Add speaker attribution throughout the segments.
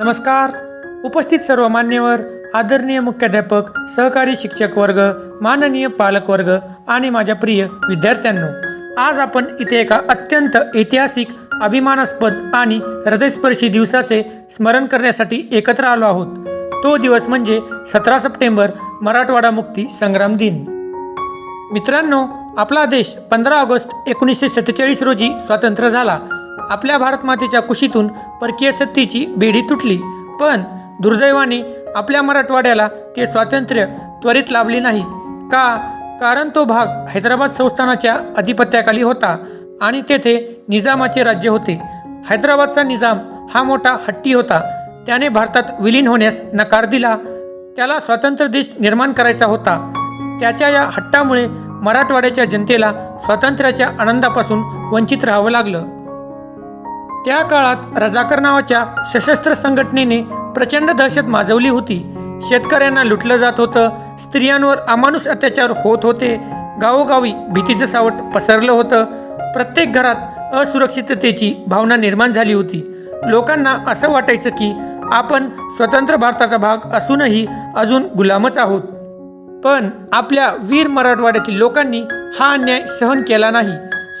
Speaker 1: नमस्कार. उपस्थित सर्व मान्यवर आदरणीय मुख्याध्यापक सहकारी शिक्षक वर्ग माननीय पालक वर्ग आणि माझ्या प्रिय विद्यार्थ्यांनो आज आपण इथे एका अत्यंत ऐतिहासिक अभिमानास्पद आणि हृदयस्पर्शी दिवसाचे स्मरण करण्यासाठी एकत्र आलो आहोत. तो दिवस म्हणजे सतरा सप्टेंबर मराठवाडा मुक्ती संग्राम दिन. मित्रांनो आपला देश पंधरा ऑगस्ट एकोणीसशे सत्तेचाळीस रोजी स्वातंत्र्य झाला. आपल्या भारत मातेच्या कुशीतून परकीय सत्तेची बेडी तुटली. पण दुर्दैवाने आपल्या मराठवाड्याला ते स्वातंत्र्य त्वरित लाभले नाही. का? कारण तो भाग हैदराबाद संस्थानाच्या अधिपत्याखाली होता आणि तेथे निजामाचे राज्य होते. हैदराबादचा निजाम हा मोठा हट्टी होता. त्याने भारतात विलीन होण्यास नकार दिला. त्याला स्वतंत्र देश निर्माण करायचा होता. त्याच्या या हट्टामुळे मराठवाड्याच्या जनतेला स्वातंत्र्याच्या आनंदापासून वंचित राहावं लागलं. त्या काळात रजाकर नावाच्या सशस्त्र संघटनेने प्रचंड दहशत माजवली होती. शेतकऱ्यांना लुटलं जात होतं. स्त्रियांवर अमानुष अत्याचार होत होते. गावोगावी भीतीचं सावट पसरलं होतं. प्रत्येक घरात असुरक्षिततेची भावना निर्माण झाली होती. लोकांना असं वाटायचं की आपण स्वतंत्र भारताचा भाग असूनही अजून गुलामच आहोत. पण आपल्या वीर मराठवाड्यातील लोकांनी हा अन्याय सहन केला नाही.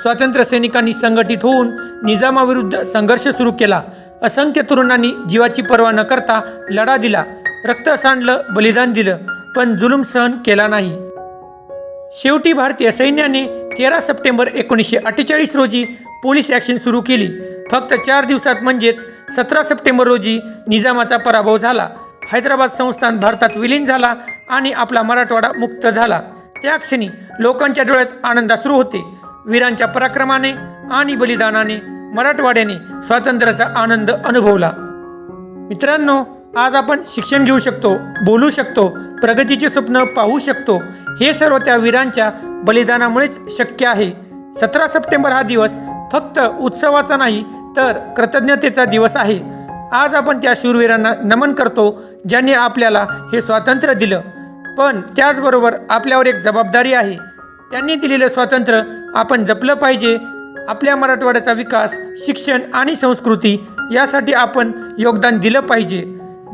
Speaker 1: स्वातंत्र्य सैनिकांनी संघटित होऊन निजामाविरुद्ध संघर्ष सुरू केला. असंख्य तरुणांनी जीवाची पर्वा न करता लढा दिला. रक्त सांडलं बलिदान दिलं पण जुलूम सहन केला नाही. शेवटी भारतीय सैन्याने तेरा सप्टेंबर एकोणीसशे अठ्ठेचाळीस रोजी पोलीस ॲक्शन सुरू केली. फक्त चार दिवसात म्हणजेच सतरा सप्टेंबर रोजी निजामाचा पराभव झाला. हैदराबाद संस्थान भारतात विलीन झाला आणि आपला मराठवाडा मुक्त झाला. त्या क्षणी लोकांच्या डोळ्यात आनंदाश्रू होते. वीरांच्या पराक्रमाने आणि बलिदानाने मराठवाड्याने स्वातंत्र्याचा आनंद अनुभवला. मित्रांनो आज आपण शिक्षण घेऊ शकतो बोलू शकतो प्रगतीचे स्वप्न पाहू शकतो. हे सर्व त्या वीरांच्या बलिदानामुळेच शक्य आहे. सतरा सप्टेंबर हा दिवस फक्त उत्सवाचा नाही तर कृतज्ञतेचा दिवस आहे. आज आपण त्या शूरवीरांना नमन करतो ज्यांनी आपल्याला हे स्वातंत्र्य दिलं. पण त्याचबरोबर आपल्यावर एक जबाबदारी आहे. त्यांनी दिलेलं स्वातंत्र्य आपण जपलं पाहिजे. आपल्या मराठवाड्याचा विकास शिक्षण आणि संस्कृती यासाठी आपण योगदान दिलं पाहिजे.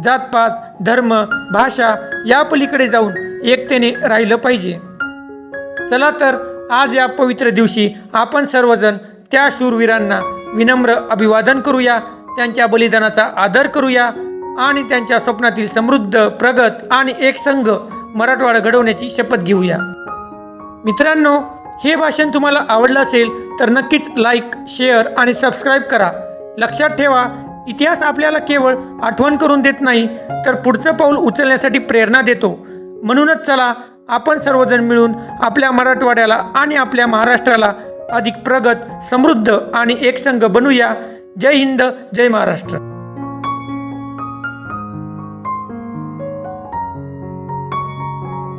Speaker 1: जातपात धर्म भाषा या पलीकडे जाऊन एकतेने राहिलं पाहिजे. चला तर आज या पवित्र दिवशी आपण सर्वजण त्या शूरवीरांना विनम्र अभिवादन करूया त्यांच्या बलिदानाचा आदर करूया आणि त्यांच्या स्वप्नातील समृद्ध प्रगत आणि एक संघ मराठवाडा घडवण्याची शपथ घेऊया. मित्रांनो हे भाषण तुम्हाला आवडलं असेल तर नक्कीच लाईक शेअर आणि सबस्क्राईब करा. लक्षात ठेवा इतिहास आपल्याला केवळ आठवण करून देत नाही तर पुढचं पाऊल उचलण्यासाठी प्रेरणा देतो. म्हणूनच चला आपण सर्वजण मिळून आपल्या मराठवाड्याला आणि आपल्या महाराष्ट्राला अधिक प्रगत समृद्ध आणि एकसंघ बनूया. जय हिंद जय महाराष्ट्र.